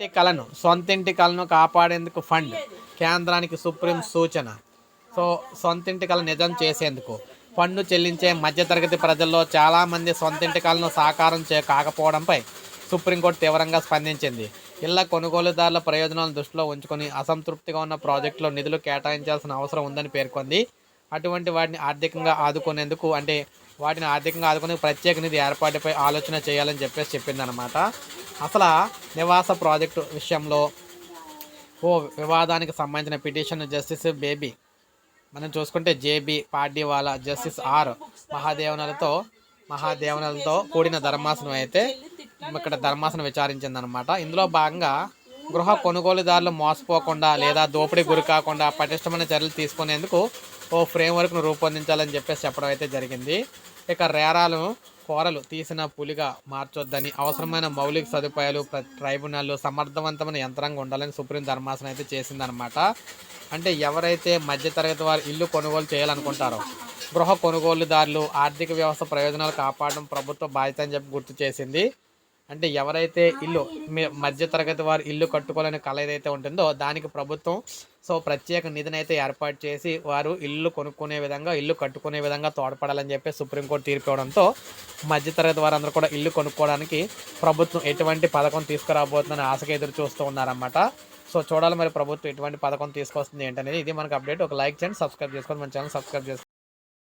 ఇంటి కళను సొంతింటి కళను కాపాడేందుకు ఫండ్ కేంద్రానికి సుప్రీం సూచన. సో సొంతింటి కళ నిజం చేసేందుకు ఫండ్ చెల్లించే మధ్యతరగతి ప్రజల్లో చాలామంది సొంతింటి కళను సాకారం చే కాకపోవడంపై సుప్రీంకోర్టు తీవ్రంగా స్పందించింది. ఇళ్ళ కొనుగోలుదారుల ప్రయోజనాలను దృష్టిలో ఉంచుకొని అసంతృప్తిగా ఉన్న ప్రాజెక్టులో నిధులు కేటాయించాల్సిన అవసరం ఉందని పేర్కొంది. అటువంటి వాటిని ఆర్థికంగా ఆదుకునేందుకు అంటే వాటిని ఆర్థికంగా ఆదుకునే ప్రత్యేక నిధి ఏర్పాటుపై ఆలోచన చేయాలని చెప్పేసి చెప్పిందనమాట అసలు నివాస ప్రాజెక్టు విషయంలో ఓ వివాదానికి సంబంధించిన పిటిషన్ జస్టిస్ బేబీ మనం చూసుకుంటే జేబీ పార్డీవాలా జస్టిస్ ఆర్ మహాదేవనలతో మహాదేవనలతో కూడిన ధర్మాసనం అయితే ఇక్కడ ధర్మాసనం విచారించిందనమాట ఇందులో భాగంగా గృహ కొనుగోలుదారులు మోసపోకుండా లేదా దోపిడీ గురి కాకుండా పటిష్టమైన చర్యలు తీసుకునేందుకు ఓ ఫ్రేమ్వర్క్ను రూపొందించాలని చెప్పేసి చెప్పడం అయితే జరిగింది. ఇక రేరాలను కోరలు తీసిన పులిగా మార్చొద్దని అవసరమైన మౌలిక సదుపాయాలు ప్ర- ట్రైబ్యునల్ సమర్థవంతమైన యంత్రాంగం ఉండాలని సుప్రీం ధర్మాసనం అయితే చేసిందనమాట అంటే ఎవరైతే మధ్యతరగతి వారు ఇల్లు కొనుగోలు చేయాలనుకుంటారో గృహ కొనుగోలుదారులు ఆర్థిక వ్యవస్థ ప్రయోజనాలు కాపాడడం ప్రభుత్వ బాధ్యత అని చెప్పి గుర్తు చేసింది. అంటే ఎవరైతే ఇల్లు మీ- మధ్యతరగతి వారు ఇల్లు కట్టుకోవాలని కళ ఏదైతే ఉంటుందో దానికి ప్రభుత్వం సో ప్రత్యేక నిధిని అయితే ఏర్పాటు చేసి వారు ఇల్లు కొనుక్కునే విధంగా ఇల్లు కట్టుకునే విధంగా తోడ్పడాలని చెప్పి సుప్రీంకోర్టు తీర్పు ఇవ్వడంతో మధ్యతరగతి వారందరూ కూడా ఇల్లు కొనుక్కోవడానికి ప్రభుత్వం ఎటువంటి పథకం తీసుకురాబోతుందని ఆశగా ఎదురు చూస్తూ ఉన్నారన్నమాట. సో చూడాలి మరి ప్రభుత్వం ఎటువంటి పథకం తీసుకొస్తుంది ఏంటనేది. ఇది మనకు అప్డేట్. ఒక లైక్ చేయండి సబ్స్క్రైబ్ చేసుకోండి. మన ఛానల్ సబ్స్క్రైబ్ చేసుకోండి.